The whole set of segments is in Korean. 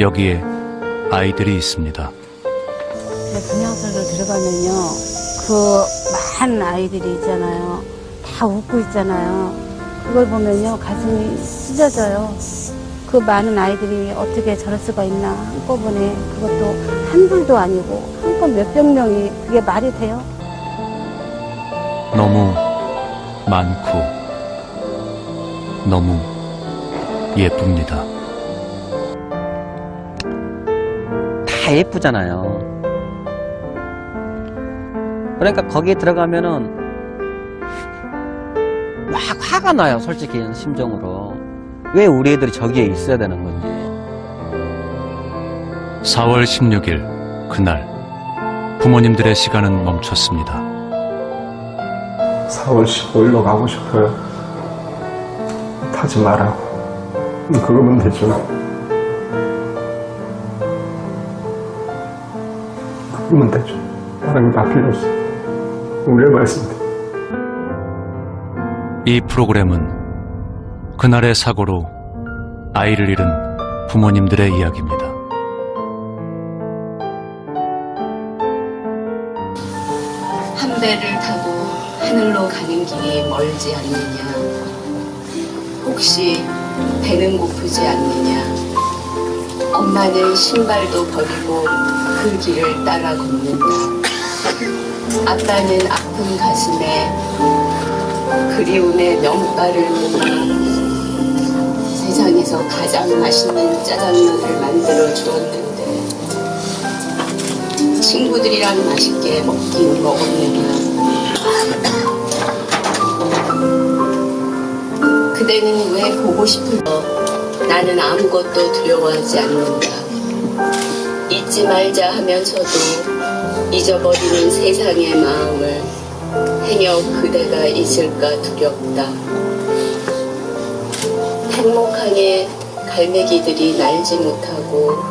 여기에 아이들이 있습니다. 네, 분향소를 들어가면요, 그 많은 아이들이 있잖아요. 다 웃고 있잖아요. 그걸 보면요, 가슴이 찢어져요. 그 많은 아이들이 어떻게 저럴 수가 있나, 한꺼번에. 그것도 한둘도 아니고, 한꺼번에 몇백 명이, 그게 말이 돼요? 너무 많고 너무 예쁩니다. 다 예쁘잖아요. 그러니까 거기에 들어가면은 막 화가 나요, 솔직히 심정으로. 왜 우리 애들이 저기에 있어야 되는 건지. 4월 16일 그날 부모님들의 시간은 멈췄습니다. 4월 15일로 가고 싶어요. 타지 말라고. 그거면 되죠. 그러면 되죠. 다른 거다 필요 없어. 우리의 말씀대 이 프로그램은 그날의 사고로 아이를 잃은 부모님들의 이야기입니다. 한 배를 타고 하늘로 가는 길이 멀지 않느냐? 혹시 배는 고프지 않느냐? 엄마는 신발도 버리고 그 길을 따라 걷는다. 아빠는 아픈 가슴에 그리움의 명발을 모아 세상에서 가장 맛있는 짜장면을 만들어 주었는데 친구들이랑 맛있게 먹긴 먹었느냐. 그대는 왜 보고 싶을까? 나는 아무것도 두려워하지 않는다. 잊지 말자 하면서도 잊어버리는 세상의 마음을 행여 그대가 있을까 두렵다. 행복하게 갈매기들이 날지 못하고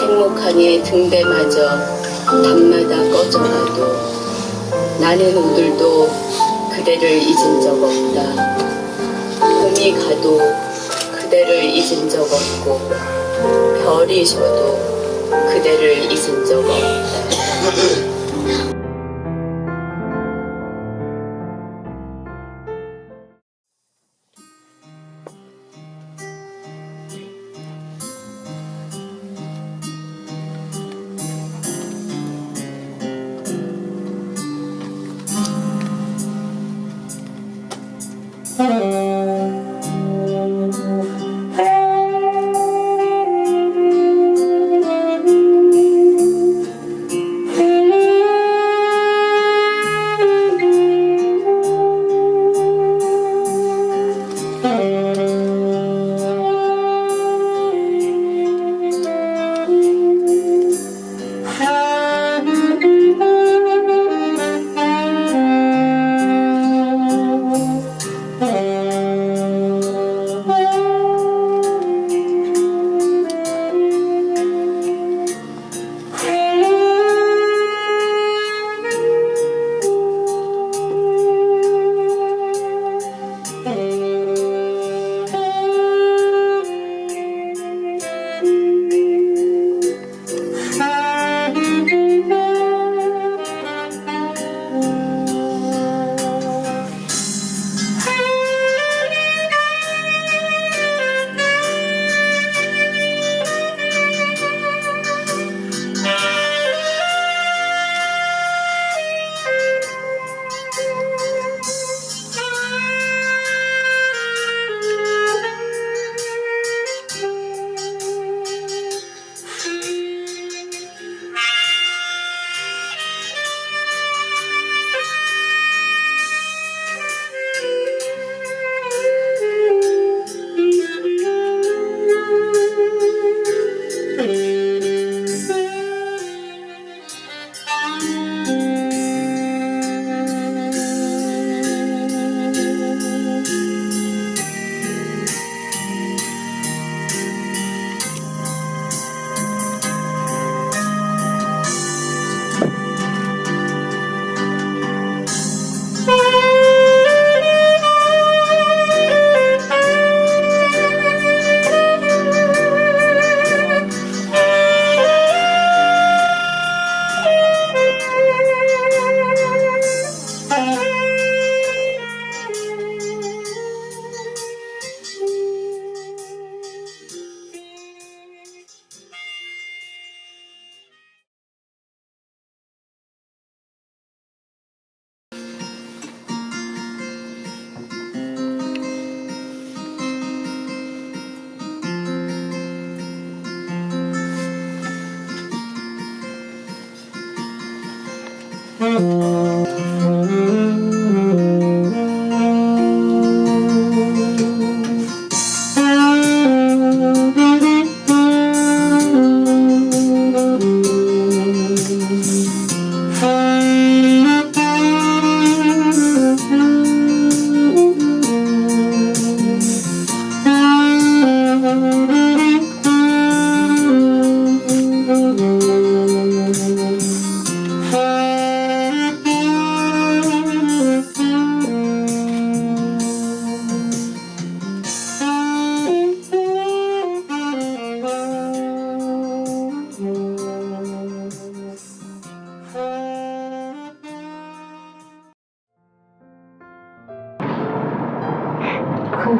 행복하게 등대마저 밤마다 꺼져가도 나는 오늘도 그대를 잊은 적 없다. 봄이 가도 그대를 잊은 적 없고 별이 져도 그대를 잊은 적 없다.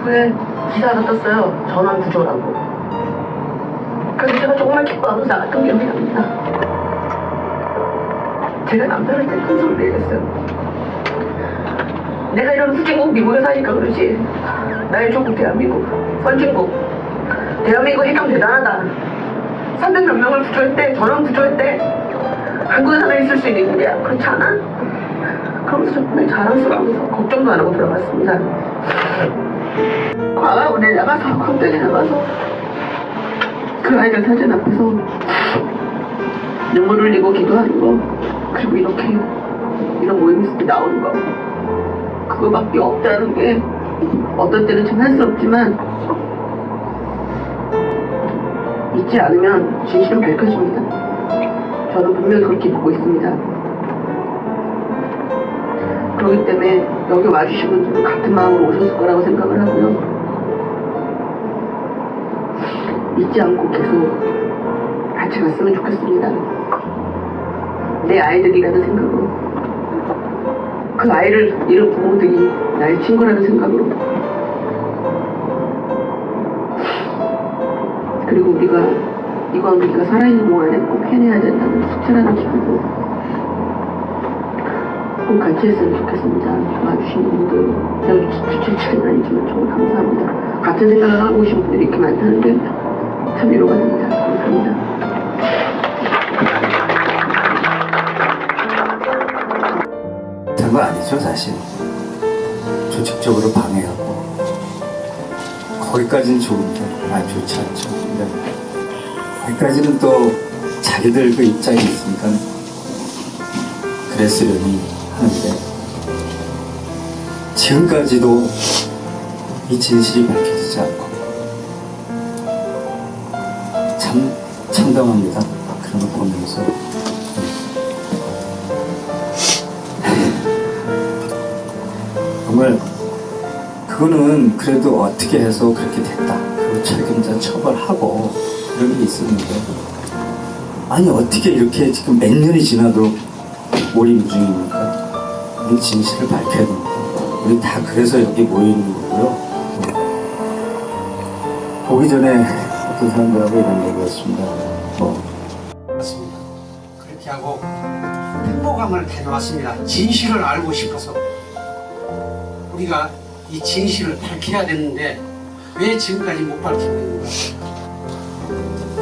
그 후에 기사가 떴어요. 전원 구조라고. 그래서 제가 정말 기뻐하고 나갔던 기억이 납니다. 제가 남편한테 큰 소리를 내겠어요. 내가 이런 후진국 미국에 사니까 그러지. 나의 조국 대한민국, 선진국. 대한민국 해경 대단하다. 300몇 명을 구조했대. 전원 구조했대. 한국에 하나 있을 수 있는 일이야. 그렇지 않아? 그러면서 정말 자랑스러워서 걱정도 안 하고 들어갔습니다. 광화문에 나가서 광장에 나가서 그 아이들 사진 앞에서 눈물 흘리고 기도하는 거 그리고 이렇게 이런 모임 있을 때 나오는 거 그거밖에 없다는 게 어떤 때는 참할수 없지만 잊지 않으면 진실은 밝혀집니다 저는 분명히 그렇게 믿고 있습니다 그렇기 때문에 여기 와주신 분들도 같은 마음으로 오셨을 거라고 생각을 하고요. 잊지 않고 계속 같이 갔으면 좋겠습니다. 내 아이들이라는 생각으로. 그 아이를 잃은 부모들이 나의 친구라는 생각으로. 그리고 우리가 우리가 살아있는 동안에 꼭 해내야 된다는 숙제라는 기분으로 꼭 같이 했으면 좋겠습니다. 와주신 분들, 주최측은 아니지만 정말 감사합니다. 같은 생각을 하고 오신 분들이 이렇게 많다는 게참 위로가 됩니다. 감사합니다. 된거 아니죠 사실 조직적으로 방해하고 거기까지는 좋은데 아 좋지 않죠 근데 거기까지는 또 자기들 그 입장이 있으니까 그랬으려니 하는데 지금까지도 이 진실이 밝혀지지 않고 참 참담합니다 그런 거 보면서 정말 그거는 그래도 어떻게 해서 그렇게 됐다. 그리고 책임자 처벌하고 이런 게 있었는데 아니 어떻게 이렇게 지금 몇 년이 지나도 오리무중입니까? 우리 진실을 밝혀야 됩니다. 우리 다 그래서 여기 모여 있는 거고요. 보기 전에 어떤 사람들하고 이런 얘기했습니다. 뭐 맞습니다. 그렇게 하고 행복함을 다녀왔습니다. 진실을 알고 싶어서 우리가 이 진실을 밝혀야 되는데 왜 지금까지 못 밝히고 있는가?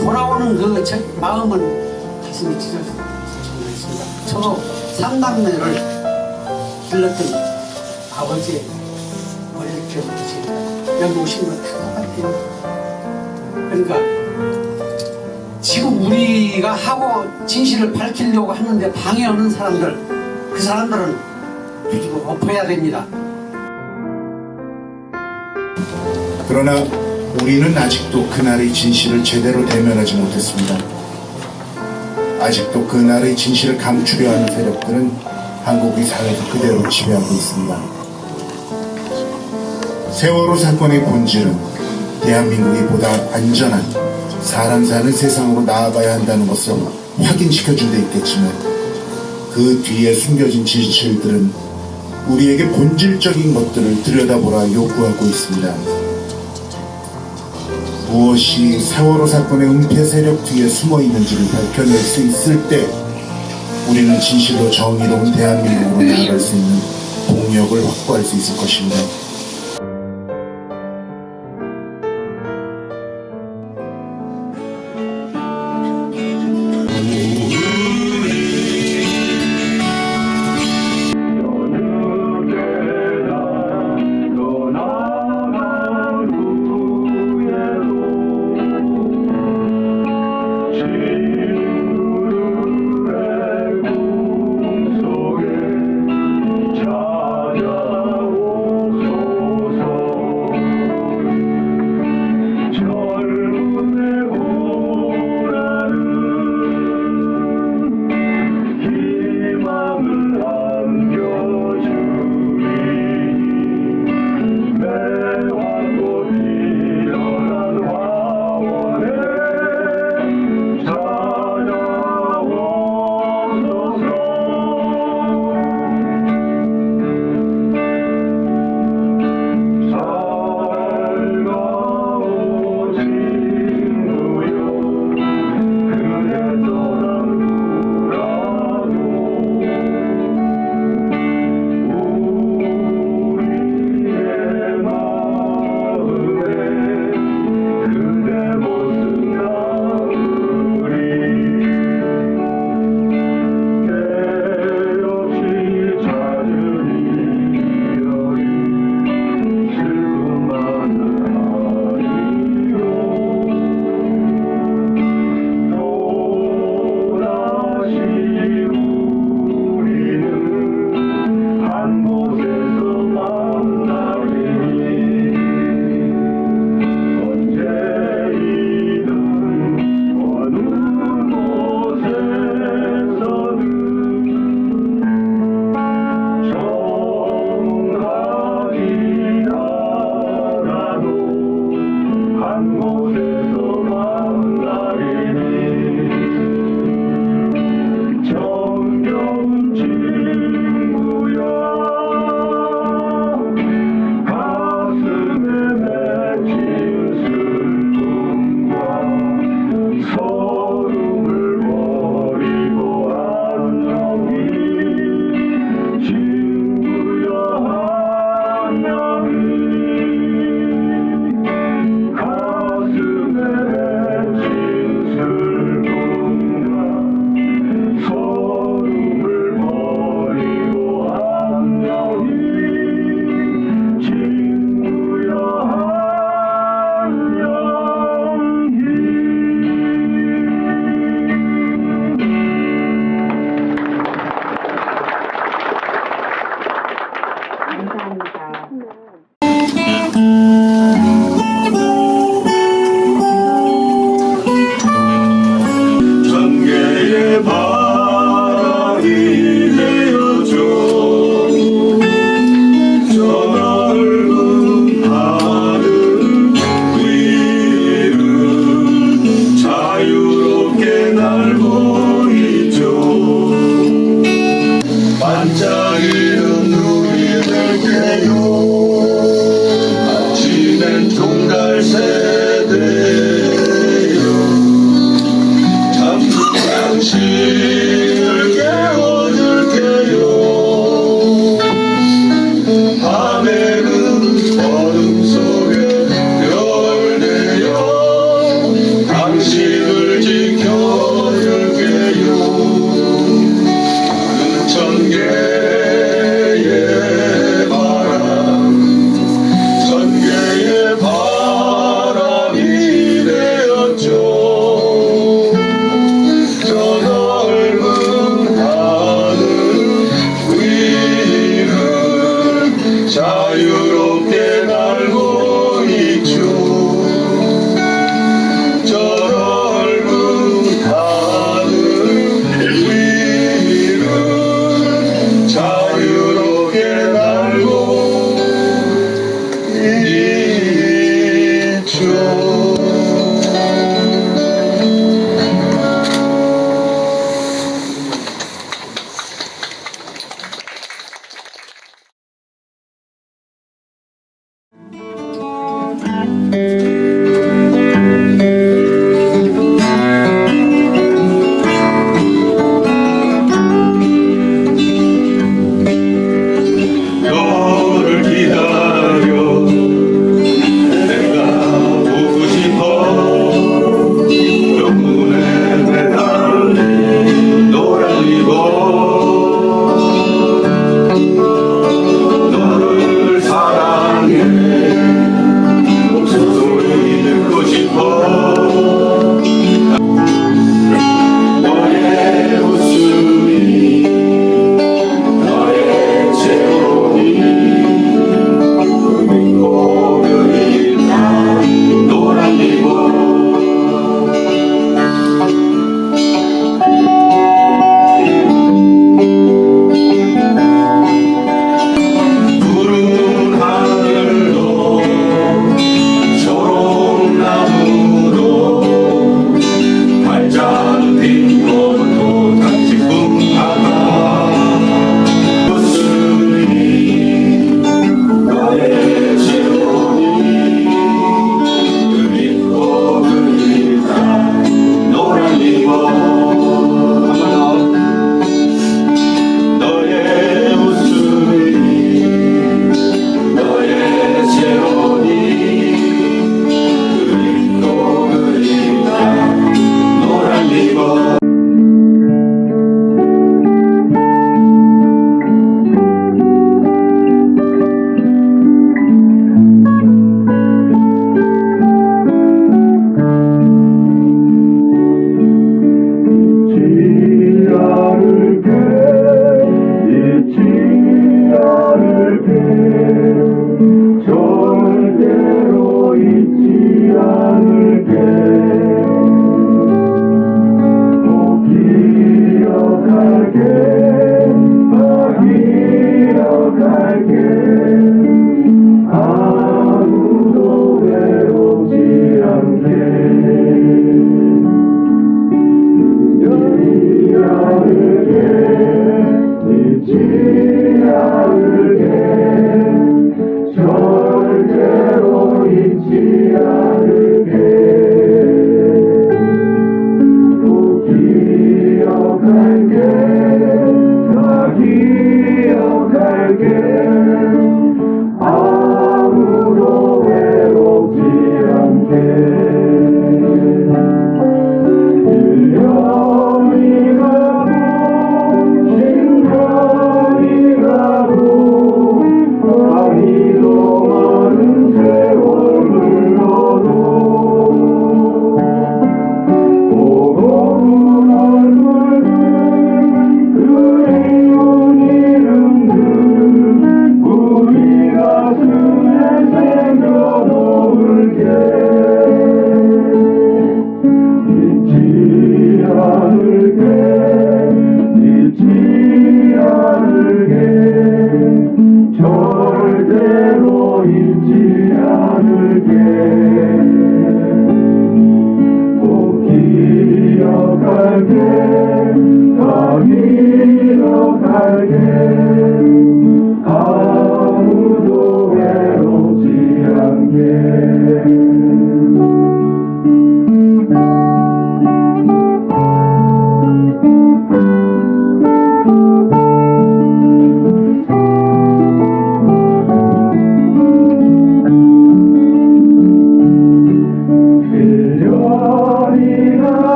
돌아오는 그 저- 마음은 가슴이 찢어져서 정말했습니다. 저도 삼남매를 길렀던 아버지의 머리를 지금 여기 오신 건다 똑같아요. 그러니까 지금 우리가 하고 진실을 밝히려고 하는데 방해하는 사람들 그 사람들은 뒤집어 엎어야 됩니다. 그러나 우리는 아직도 그날의 진실을 제대로 대면하지 못했습니다. 아직도 그날의 진실을 감추려 하는 세력들은 한국의 사회를 그대로 지배하고 있습니다. 세월호 사건의 본질은 대한민국이 보다 안전한 사람 사는 세상으로 나아가야 한다는 것을 확인시켜 준 데 있겠지만 그 뒤에 숨겨진 진실들은 우리에게 본질적인 것들을 들여다보라 요구하고 있습니다. 무엇이 세월호 사건의 은폐 세력 뒤에 숨어 있는지를 밝혀낼 수 있을 때 우리는 진실로 정의로운 대한민국으로 나아갈 수 있는 동력을 확보할 수 있을 것입니다.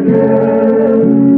again.